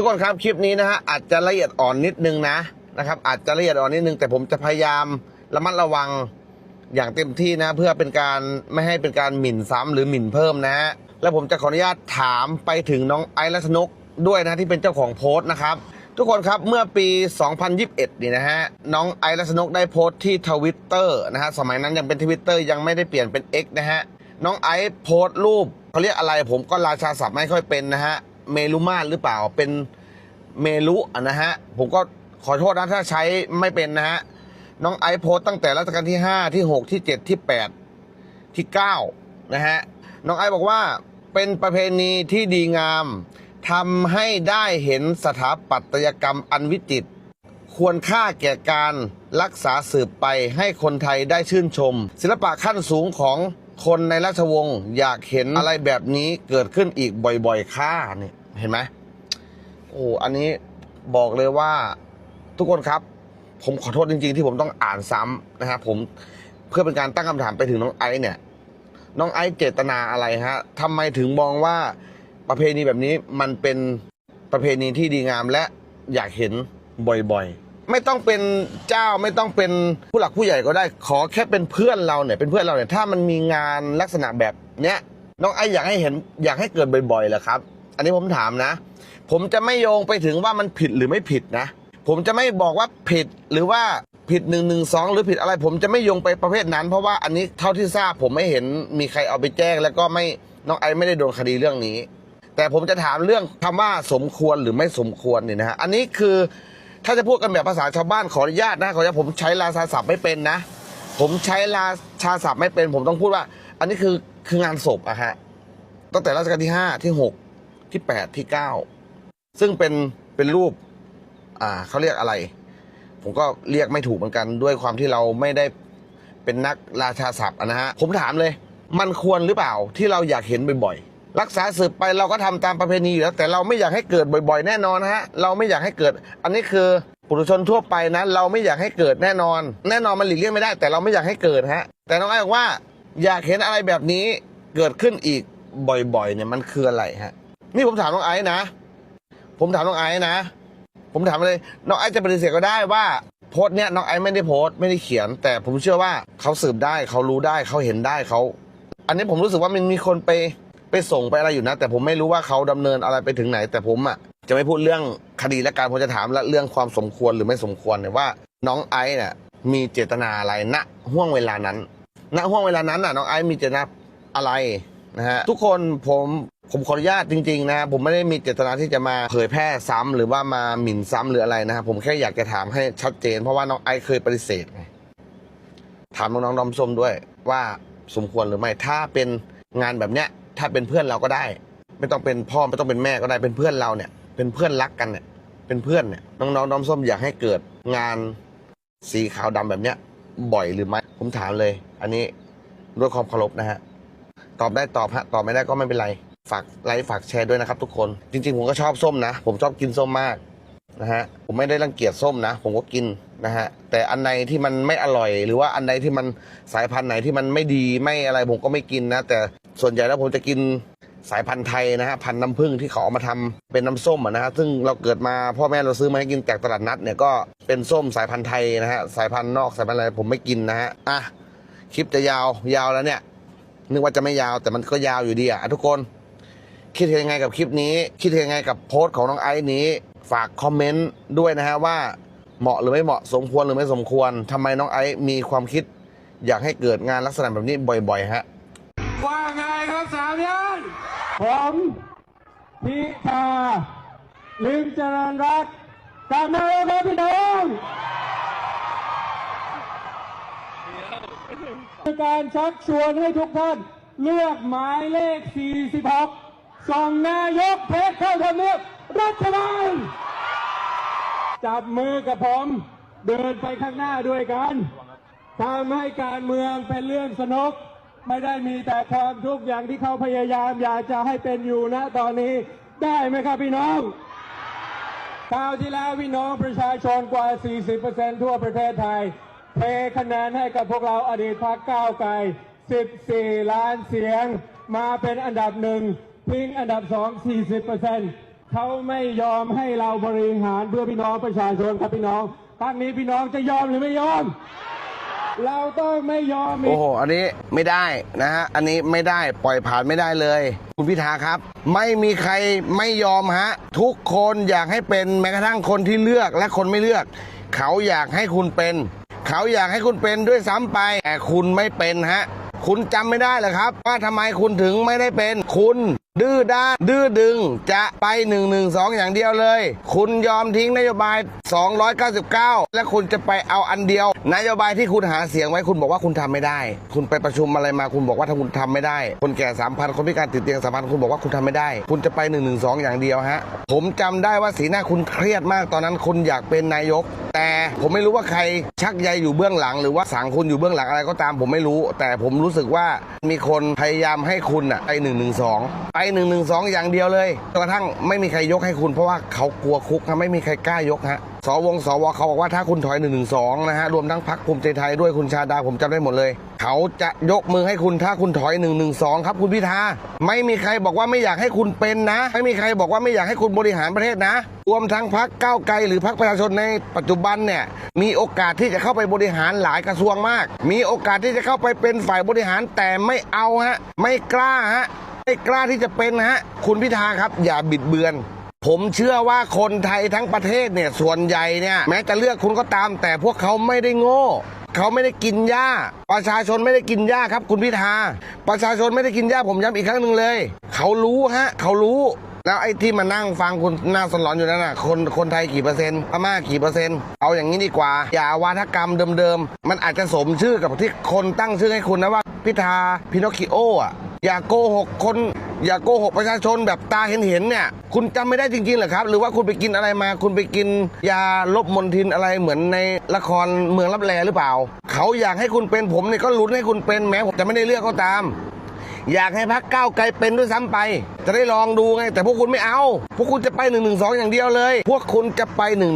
ทุกคนครับคลิปนี้นะฮะอาจจะละเอียดอ่อนนิดนึงนะนะครับ อาจจะละเอียดอ่อนนิดนึง แต่ผมจะพยายามระมัดระวังอย่างเต็มที่นะ เพื่อเป็นการไม่ให้เป็นการหมิ่นซ้ำหรือหมิ่นเพิ่มนะฮะแล้วผมจะขออนุญาตถามไปถึงน้องไอซ์รัชนกด้วยนะที่เป็นเจ้าของโพสต์นะครับ ทุกคนครับเมื่อปี 2021 นี่นะฮะน้องไอซ์รัชนกได้โพสต์ที่ทวิตเตอร์นะฮะสมัยนั้นยังเป็นทวิตเตอร์ยังไม่ได้เปลี่ยนเป็น X นะฮะน้องไอซ์โพสต์รูปเขาเรียกอะไรผมก็ราชาศัพท์ไม่ค่อยเป็นนะฮะ เมลุมาตรหรือเปล่าเป็นเมลุนะฮะผมก็ขอโทษนะถ้าใช้ไม่เป็นนะฮะน้องไอโพสต์ตั้งแต่รัชกาลที่ 5 ที่ 6 ที่ 7 ที่ 8 ที่ 9 นะฮะ น้องไอบอกว่าเป็นประเพณีที่ดีงามทำให้ได้เห็นสถาปัตยกรรมอันวิจิตรควรค่าแก่การรักษาสืบไปให้คนไทยได้ชื่นชม ศิลปะขั้นสูงของคนในราชวงศ์อยากเห็นอะไรแบบนี้เกิดขึ้นอีกบ่อยๆ ค่าเนี่ย เห็นไหมโอ้อันนี้บอกเลยว่าทุกคนครับ ผมขอโทษจริง ๆ ที่ผมต้องอ่านซ้ำนะครับผมเพื่อเป็นการตั้งคำถามไปถึงน้องไอซ์เนี่ย น้องไอซ์เจตนาอะไรฮะทำไมถึงมองว่าประเพณีแบบนี้มันเป็นประเพณีที่ดีงามและอยากเห็นบ่อยๆ ไม่ต้องเป็นเจ้าไม่ต้องเป็นผู้หลักผู้ใหญ่ก็ได้ ขอแค่เป็นเพื่อนเราเนี่ยเป็นเพื่อนเราเนี่ยถ้ามันมีงานลักษณะแบบเนี้ยน้องไอซ์อยากให้เห็นอยากให้เกิดบ่อยๆเหรอครับ อันนี้ผมถามนะ ผมจะไม่โยงไปถึงว่ามันผิดหรือไม่ผิดนะ ผมจะไม่บอกว่าผิดหรือว่าผิดหนึ่งหนึ่งสองหรือผิดอะไร ผมจะไม่โยงไปประเภทนั้น เพราะว่าอันนี้เท่าที่ทราบผมไม่เห็นมีใครเอาไปแจ้ง แล้วก็ไม่น้องไอไม่ได้โดนคดีเรื่องนี้ แต่ผมจะถามเรื่องคำว่าสมควรหรือไม่สมควรเนี่ยนะฮะอันนี้คือถ้าจะพูดกันแบบภาษาชาวบ้านขออนุญาตนะขออนุญาตผมใช้ราชาศัพท์ไม่เป็นนะ ผมใช้ราชาศัพท์ไม่เป็น ผมต้องพูดว่า อันนี้คือคืองานศพอะฮะตั้งแต่รัชกาลที่ห้าที่หก ที่แปดที่เก้าซึ่งเป็นเป็นรูป อ่าเขาเรียกอะไร ผมก็เรียกไม่ถูกเหมือนกัน ด้วยความที่เราไม่ได้เป็นนักราชาศัพท์นะฮะผมถามเลย มันควรหรือเปล่าที่เราอยากเห็นบ่อยๆรักษาสืบไปเราก็ทำตามประเพณีอยู่แล้วแต่เราไม่อยากให้เกิดบ่อย ๆ แน่นอนนะฮะเราไม่อยากให้เกิด อันนี้คือปุถุชนทั่วไปนะเราไม่อยากให้เกิดแน่นอน แน่นอนมันหลีกเลี่ยงไม่ได้ แต่เราไม่อยากให้เกิดฮะ แต่น้องไอ้บอกว่าอยากเห็นอะไรแบบนี้เกิดขึ้นอีกบ่อยๆ เนี่ยมันคืออะไรฮะ นี่ผมถามน้องไอ้นะ ผมถามน้องไอ้นะ ผมถามเลย น้องไอซ์จะปฏิเสธก็ได้ว่าโพสต์เนี้ยน้องไอซ์ไม่ได้โพสต์ไม่ได้เขียน แต่ผมเชื่อว่าเขาสืบได้เขารู้ได้เขาเห็นได้เขา อันนี้ผมรู้สึกว่ามันมีคนไปไปส่งไปอะไรอยู่นะ แต่ผมไม่รู้ว่าเขาดำเนินอะไรไปถึงไหน แต่ผมอะจะไม่พูดเรื่องคดีและการผมจะถามและเรื่องความสมควรหรือไม่สมควรเนี่ยว่า น้องไอซ์เนี่ยมีเจตนาอะไรณห่วงเวลานั้นณห่วงเวลานั้นน่ะ น้องไอซ์มีเจตนาอะไร นะฮะทุกคนผมผมขออนุญาตจริงๆนะผมไม่ได้มีเจตนาที่จะมาเผยแพร่ซ้ำหรือว่ามาหมิ่นซ้ำหรืออะไรนะครับผมแค่อยากจะถามให้ชัดเจน เพราะว่าน้องไอเคยปฏิเสธไงถามน้องๆดอมส้มด้วยว่าสมควรหรือไม่ถ้าเป็นงานแบบเนี้ย ถ้าเป็นเพื่อนเราก็ได้ ไม่ต้องเป็นพ่อไม่ต้องเป็นแม่ก็ได้เป็นเพื่อนเราเนี่ย เป็นเพื่อนรักกันเนี่ย เป็นเพื่อนเนี่ยน้องๆดอมส้มอยากให้เกิดงานสีขาวดำแบบเนี้ย บ่อยหรือไม่ผมถามเลย อันนี้ด้วยความเคารพนะฮะ ตอบได้ตอบฮะตอบไม่ได้ก็ไม่เป็นไร ฝากไลค์ฝากแชร์ด้วยนะครับทุกคน จริง ๆ ผมก็ชอบส้มนะ ผมชอบกินส้มมากนะฮะผมไม่ได้รังเกียจส้มนะ ผมก็กินนะฮะแต่อันไหนที่มันไม่อร่อย หรือว่าอันใดที่มันสายพันธุ์ไหนที่มันไม่ดีไม่อะไรผมก็ไม่กินนะ แต่ส่วนใหญ่แล้วผมจะกินสายพันธุ์ไทยนะฮะพันธุ์น้ำผึ้งที่เขาเอามาทำเป็นน้ำส้มนะฮะซึ่งเราเกิดมาพ่อแม่เราซื้อมาให้กินจากตลาดนัดเนี่ยก็เป็นส้มสายพันธุ์ไทยนะฮะสายพันธุ์นอกสายพันธุ์อะไรผมไม่กินนะฮะอะคลิปจะยาวยาวแล้วเนี่ย นึกว่าจะไม่ยาวแต่มันก็ยาวอยู่ดีอะทุกคน คิดเห็นยังไงกับคลิปนี้ คิดเห็นยังไงกับโพสต์ของน้องไอซ์นี้ ฝากคอมเมนต์ด้วยนะฮะว่าเหมาะหรือไม่เหมาะสมควรหรือไม่สมควรทำไมน้องไอซ์มีความคิด อยากให้เกิดงานลักษณะแบบนี้บ่อย ๆ ฮะ ว่าไงครับสามย่านผมพิธาลิมเจริญรัตน์กับนายกครับพี่น้องใน การชักชวนให้ทุกท่าน เลือกหมายเลข 46 ส่องนายกเพชรเข้าทำเนียบรัฐบาล จับมือกับผมเดินไปข้างหน้าด้วยกันทำให้การเมืองเป็นเรื่องสนุก ไม่ได้มีแต่ความทุกข์อย่างที่เขาพยายามอยากจะให้เป็นอยู่นะตอนนี้ได้ไหมครับพี่น้องคราวที่แล้วพี่น้องประชาชนกว่า 40%ทั่วประเทศไทย เทคะแนนให้กับพวกเราอดีตพรรคก้าวไกล 14 ล้านเสียง มาเป็นอันดับหนึ่งทิ้งอันดับสอง40%เขาไม่ยอมให้เราบริหารเพื่อพี่น้องประชาชนครับพี่น้องครั้งนี้พี่น้องจะยอมหรือไม่ยอม เราต้องไม่ยอมโอ้โห อันนี้ไม่ได้นะฮะ อันนี้ไม่ได้ปล่อยผ่านไม่ได้เลย คุณพิธาครับ ไม่มีใครไม่ยอมฮะ ทุกคนอยากให้เป็นแม้กระทั่งคนที่เลือกและคนไม่เลือก เขาอยากให้คุณเป็น เขาอยากให้คุณเป็นด้วยซ้ำไป แต่คุณไม่เป็นฮะ คุณจำไม่ได้เหรอครับ ว่าทำไมคุณถึงไม่ได้เป็นคุณ ดื้อด้านดื้อดึงจะไป1นึอย่างเดียวเลย คุณยอมทิ้งนโยบาย 299 และคุณจะไปเอาอันเดียว นโยบายที่คุณหาเสียงไว้คุณบอกว่าคุณทำไม่ได้ คุณไปประชุมอะไรมาคุณบอกว่าถ้าคุณทำไม่ได้ คนแก่ 3,000 คนพิการติดเตียง 3,000 คุณบอกว่าคุณทำไม่ได้ คุณจะไป1นึอย่างเดียวฮะ ผมจำได้ว่าสีหน้าคุณเครียดมากตอนนั้นคุณอยากเป็นนายก แต่ผมไม่รู้ว่าใครชักใยอยู่เบื้องหลัง หรือว่าสั่งคุณอยู่เบื้องหลังอะไรก็ตามผมไม่รู้ แต่ผมรู้สึกว่ามีคนพยายามให้คุณอะไป1นึไป1นึอย่างเดียวเลยจนกระทั่งไม่มีใครยกให้คุณเพราะว่าเขากลัวคุกฮะไม่มีใครกล้ายกฮะสวงสวเขาบอกว่าถ้าคุณถอย1นึนะฮะรวมทั้งพักภูมิใจไทยด้วยคุณชาดาผมจำได้หมดเลย เขาจะยกมือให้คุณถ้าคุณถอย1นึครับคุณพิธาไม่มีใครบอกว่าไม่อยากให้คุณเป็นนะ ไม่มีใครบอกว่าไม่อยากให้คุณบริหารประเทศนะ รวมทั้งพักก้าวไกลหรือพักประชาชนในปัจจุบันเนี่ยมีโอกาสที่จะเข้าไปบริหารหลายกระทรวงมาก มีโอกาสที่จะเข้าไปเป็นฝ่ายบริหารแต่ไม่เอาฮะไม่กล้าฮะ ไม่กล้าที่จะเป็นนะฮะคุณพิธาครับ อย่าบิดเบือน ผมเชื่อว่าคนไทยทั้งประเทศเนี่ยส่วนใหญ่เนี่ยแม้จะเลือกคุณก็ตาม แต่พวกเขาไม่ได้โง่เขาไม่ได้กินหญ้า ประชาชนไม่ได้กินหญ้าครับ คุณพิธา ประชาชนไม่ได้กินหญ้าผมย้ำอีกครั้งหนึ่งเลยเขารู้ฮะเขารู้ แล้วไอ้ที่มานั่งฟังคุณหน้าสลอนอยู่นั่นน่ะคนคนไทยกี่เปอร์เซ็นต์พม่ากี่เปอร์เซ็นต์เอาอย่างนี้ดีกว่า อย่าวาทกรรมเดิมๆมันอาจจะสมชื่อกับที่คนตั้งชื่อให้คุณนะว่าพิธาพินอคคิโออะ อย่าโกหกคน อย่าโกหกประชาชนแบบตาเห็นเห็นเนี่ย คุณจำไม่ได้จริงๆเหรอครับ หรือว่าคุณไปกินอะไรมา คุณไปกินยาลบมนทินอะไรเหมือนในละครเมืองรับแลหรือเปล่า เขาอยากให้คุณเป็นผมเนี่ยก็ลุ้นให้คุณเป็นแม้ผมจะไม่ได้เลือกก็ตาม อยากให้พักก้าวไกลเป็นด้วยซ้ำไป จะได้ลองดูไง แต่พวกคุณไม่เอา พวกคุณจะไป1นึอย่างเดียวเลย พวกคุณจะไป1นึ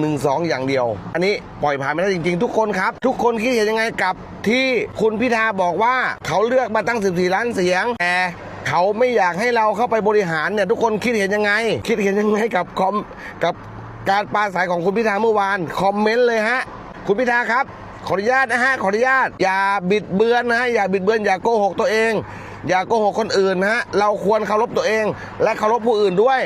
อย่างเดียว อันนี้ปล่อยผ่านไม่ได้จริง ๆ ทุกคนครับ ทุกคนคิดเห็นยังไงกับที่คุณพิธาบอกว่าเขาเลือกมาตั้ง 14 ล้านเสียงแต่เขาไม่อยากให้เราเข้าไปบริหารเนี่ยทุกคนคิดเห็นยังไง คิดเห็นยังไงกับคอมกับการปราศัยของคุณพิธาเมื่อวานคอมเมนต์เลยฮะ คุณพิธาครับ ขออนุญาตนะฮะขออนุญาต อย่าบิดเบือนนะฮะอย่าบิดเบือนอย่าโกหกตัวเอง อย่าโกหกคนอื่นนะฮะเราควรเคารพตัวเอง และเคารพผู้อื่นด้วย